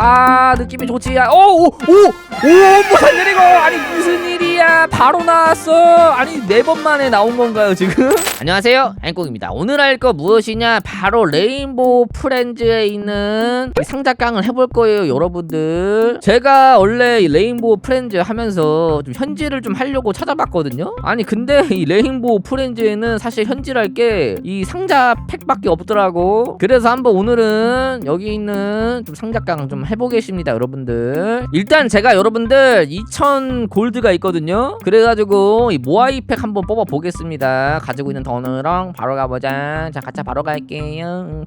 아 느낌이 좋지 아, 오 오 오 오 무슨 일이고 아니 무슨 일이 야 바로 나왔어. 아니 네 번 만에 나온 건가요 지금? 안녕하세요. 한국입니다. 오늘 할 거 무엇이냐? 바로 레인보우 프렌즈에 있는 이 상자깡을 해볼 거예요 여러분들. 제가 원래 이 레인보우 프렌즈 하면서 좀 현질을 좀 하려고 찾아봤거든요? 아니 근데 이 레인보우 프렌즈에는 사실 현질할 게 이 상자 팩밖에 없더라고. 그래서 한번 오늘은 여기 있는 좀 상자깡 좀 해보겠습니다 여러분들. 일단 제가 여러분들 2000 골드가 있거든요 그래가지고 이 모아이 팩 한번 뽑아 보겠습니다. 가지고 있는 돈으랑 바로 가보자. 자 가차 바로 갈게요. 응,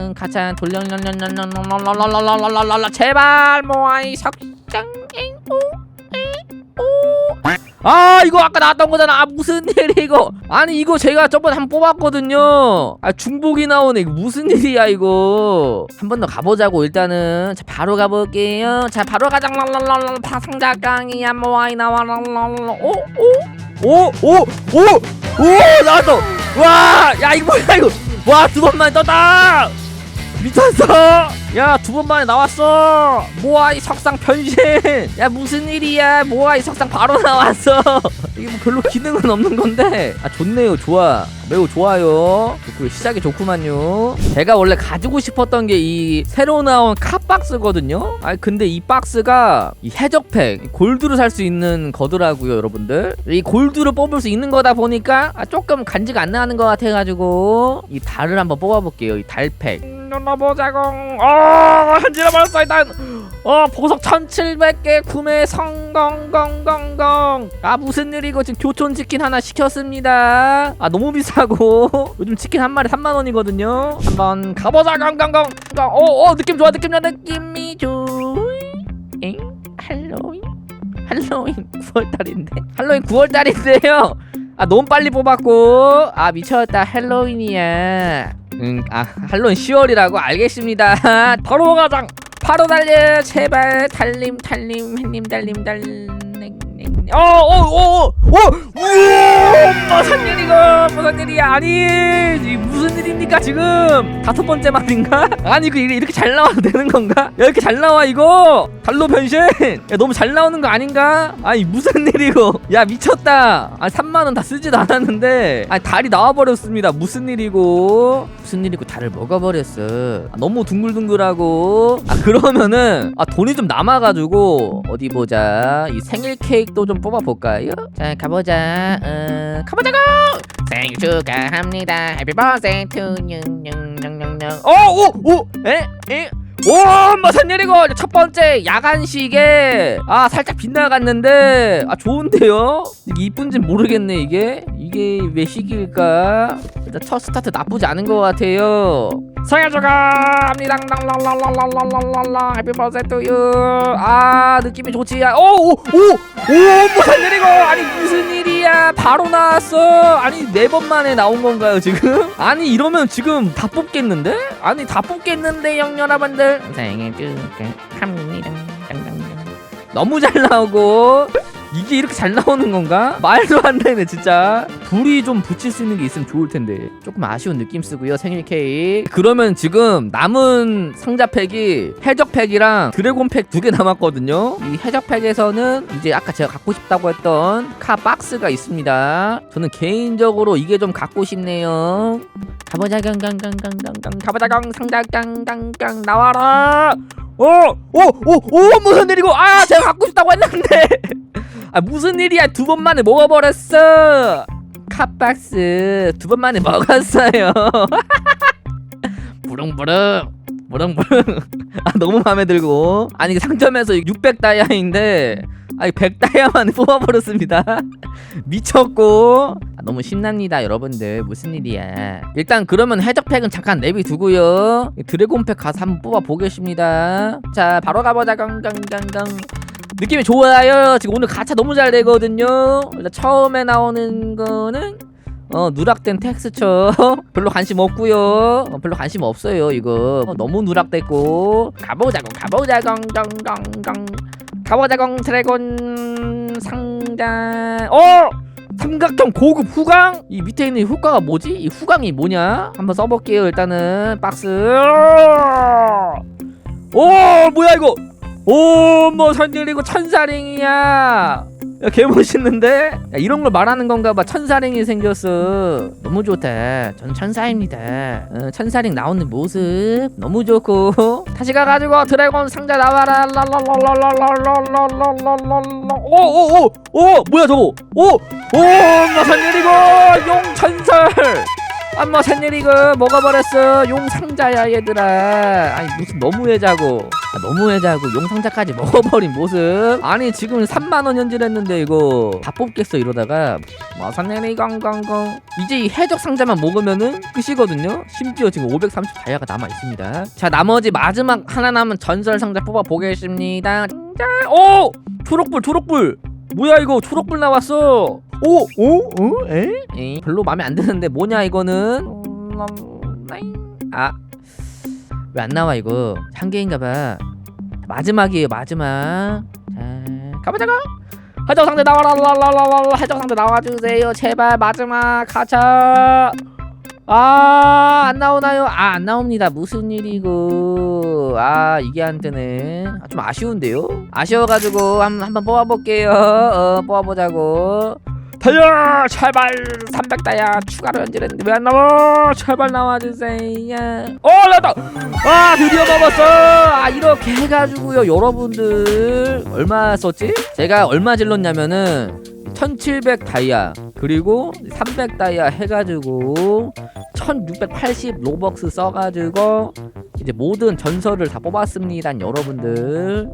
응, 가차 돌려라라라라라라라라라라라 제발 모아이 석장 앵오 아 이거 아까 나왔던 거잖아. 아 무슨 일이고 아니 이거 제가 저번에 한 번 뽑았거든요. 아 중복이 나오네. 이거 무슨 일이야 이거? 한 번 더 가보자고 일단은. 자 바로 가볼게요. 자 바로 가자. 랄랄랄라 파상자깡이야. 뭐아이 나와. 랄랄랄라 오오오오오오 나왔어. 와야 이거 뭐야 이거? 와 두 번만에 떴다. 미쳤어 야 두 번 만에 나왔어. 모아이 석상 변신. 야 무슨 일이야? 모아이 석상 바로 나왔어 이게 뭐 별로 기능은 없는 건데. 아 좋네요. 좋아. 매우 좋아요. 좋고 시작이 좋구만요. 제가 원래 가지고 싶었던 게 이 새로 나온 카박스거든요? 아 근데 이 박스가 이 해적팩 골드로 살 수 있는 거더라고요 여러분들. 이 골드로 뽑을 수 있는 거다 보니까 아, 조금 간지가 안 나는 것 같아가지고 이 달을 한번 뽑아볼게요 이 달팩. 눌러보자고 어 한지러버렸어 일단. 어 보석 1700개 구매 성 공공공공 아 무슨 일이고 지금 교촌 치킨 하나 시켰습니다. 아 너무 비싸고. 요즘 치킨 한 마리 3만원이거든요. 한번 가보자 공공공 어어 느낌 좋아 느낌 좋아 느낌이 좋잉 할로윈? 할로윈 9월달인데? 할로윈 9월달인데요. 아 너무 빨리 뽑았고. 아 미쳤다. 할로윈이야. 응, 아, 할로윈 10월이라고? 알겠습니다. 바로 가장 바로 달려! 제발 달림 달림 햇님 달림 달림 어, 어 어어어 우와 무슨 일이고 무슨 일이야. 아니 이 무슨 일입니까 지금? 다섯 번째 말인가? 아니 그 이렇게 잘 나와도 되는 건가? 야, 이렇게 잘 나와 이거? 달로 변신? 야 너무 잘 나오는 거 아닌가? 아니 무슨 일이고? 야 미쳤다. 아 3만 원 다 쓰지도 않았는데. 아 달이 나와 버렸습니다. 무슨 일이고? 무슨 일이고 달을 먹어버렸어. 아, 너무 둥글둥글하고. 아 그러면은 아 돈이 좀 남아가지고 어디 보자. 이 생일 케이크 도좀 뽑아볼까요? 자 가보자 어, 가보자고 생일 축하합니다 해피 버스데이 투뉴뉴뉴뉴뉴 어오오 에? 에? 오 무슨 일이고 첫 번째 야간 시계 아 살짝 빗나갔는데 아 좋은데요 이게 이쁜진 모르겠네 이게 이게 왜 시기일까 일단 첫 스타트 나쁘지 않은 것 같아요 생일 축하합니다 랄랄랄랄랄랄랄라 해피 버스데이 투유 아 느낌이 좋지. 아, 오오오오 무슨 일이고? 아니 무슨 일이야? 바로 나왔어. 아니 네 번 만에 나온 건가요 지금? 아니 이러면 지금 다 뽑겠는데? 아니 다 뽑겠는데 영 여러분들? 생일 축하합니다. 너무 잘 나오고 이게 이렇게 잘 나오는 건가? 말도 안 되네 진짜. 불이 좀 붙일 수 있는 게 있으면 좋을 텐데. 조금 아쉬운 느낌 쓰고요 생일 케이크. 그러면 지금 남은 상자 팩이 해적 팩이랑 드래곤 팩 두 개 남았거든요. 이 해적 팩에서는 이제 아까 제가 갖고 싶다고 했던 카 박스가 있습니다. 저는 개인적으로 이게 좀 갖고 싶네요. 가보자 강강강강강강 가보자 강 상자 강강강 나와라! 오오오 오 무슨 일이고! 아 아 무슨 일이야? 두 번 만에 먹어버렸어. 카박스. 두 번 만에 먹었어요. 부릉부릉. 부릉부릉. 아 너무 마음에 들고. 아니 상점에서 600 다이아인데 아니 100 다이아만 뽑아버렸습니다. 미쳤고. 아, 너무 신납니다 여러분들. 무슨 일이야. 일단 그러면 해적팩은 잠깐 내비두고요. 드래곤팩 가서 한번 뽑아보겠습니다. 자 바로 가보자. 강강강강 느낌이 좋아요. 지금 오늘 가차 너무 잘 되거든요. 일단 처음에 나오는 거는 어 누락된 텍스처. 별로 관심 없고요. 어, 별로 관심 없어요 이거. 어, 너무 누락됐고. 가보자고 가보자고 덩덩덩 가보자고 드래곤 상자. 어! 삼각형 고급 후광? 이 밑에 있는 이 효과가 뭐지? 이 후광이 뭐냐? 한번 써볼게요 일단은. 박스. 오 뭐야 이거 오뭐 선일이고 천사링이야 야, 개 멋있는데? 야, 이런 걸 말하는 건가 봐. 천사링이 생겼어. 너무 좋다. 저는 천사입니다. 어, 천사링 나오는 모습 너무 좋고. 다시 가가지고 드래곤 상자 나와라. 랄랄랄랄랄랄랄랄랄랄랄랄랄. 오오오 오 뭐야 저거? 오! 오! 엄마 선일이고 용 천설. 엄마 선일이고 먹어버렸어. 용 상자야 얘들아. 아니 무슨 너무해자고. 아, 너무해자고 용 상자까지 먹어버린 모습. 아니 지금 3만 원 현질했는데 이거 다 뽑겠어 이러다가 뭐 선일이 건건건 이제 이 해적 상자만 먹으면은 끝이거든요. 심지어 지금 530 다이아가 남아 있습니다. 자 나머지 마지막 하나 남은 전설 상자 뽑아 보겠습니다. 자, 오 초록불 초록불. 뭐야 이거 초록불 나왔어. 오, 오, 어, 에? 에이, 별로 마음에 안 드는데 뭐냐 이거는? 아, 왜 안 나와 이거? 한 개인가봐. 마지막이에요 마지막. 자, 가보자고. 해적 상대 나와라, 라라라라. 해적 상대 나와주세요, 제발 마지막 가자. 아, 안 나오나요? 아, 안 나옵니다. 무슨 일이고. 아, 이게 안 뜨네. 아, 좀 아쉬운데요? 아쉬워가지고 한, 한번 뽑아볼게요. 어, 뽑아보자고. 달려! 제발 300다야 추가로 연결했는데 왜 안 나와? 제발 나와주세요. 어, 나왔다! 아, 드디어 먹었어! 아, 이렇게 해가지고요, 여러분들. 얼마 썼지? 제가 얼마 질렀냐면은 1700 다이아 그리고 300 다이아 해가지고 1680 로벅스 써가지고 이제 모든 전설을 다 뽑았습니다 여러분들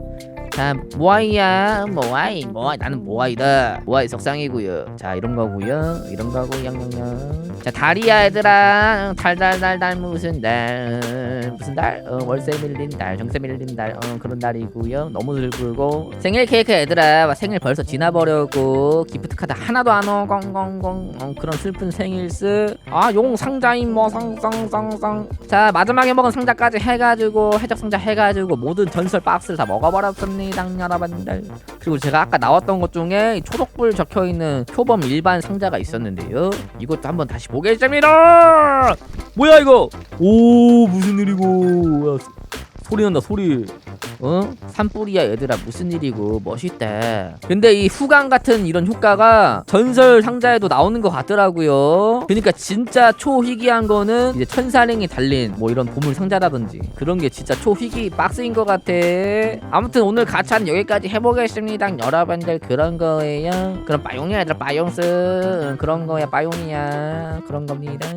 자 모아이야. 모아이 모아이. 나는 모아이다. 모아이 석상이고요. 자 이런 거고요. 이런 거고 양양양. 자 달이야 얘들아. 달달달달 무슨 달. 무슨 달? 어, 월세 밀린 달 정세 밀린 달. 어, 그런 달이고요. 너무 슬프고. 생일 케이크 얘들아. 생일 벌써 지나버렸고. 기프트 카드 하나도 안 오, 꽁꽁꽁 어, 그런 슬픈 생일스. 아 용 상자인 뭐 상상상상. 자 마지막에 먹은 상자까지 해가지고 해적 상자 해가지고 모든 전설 박스를 다 먹어버렸습니다 여러분들 그리고 제가 아까 나왔던 것 중에 초록불 적혀있는 표범 일반 상자가 있었는데요. 이것도 한번 다시 보겠습니다. 뭐야 이거? 오 무슨 일이고? 야, 소리 난다 소리 어? 산불이야 얘들아 무슨 일이고 멋있다 근데 이 후광 같은 이런 효과가 전설 상자에도 나오는 것 같더라고요. 그러니까 진짜 초희귀한 거는 이제 천사링이 달린 뭐 이런 보물 상자라든지 그런 게 진짜 초희귀 박스인 것 같아. 아무튼 오늘 가차는 여기까지 해보겠습니다 여러분들. 그런 거예요. 그럼 빠용이야 얘들아 빠용스. 응, 그런 거야 빠용이야. 그런 겁니다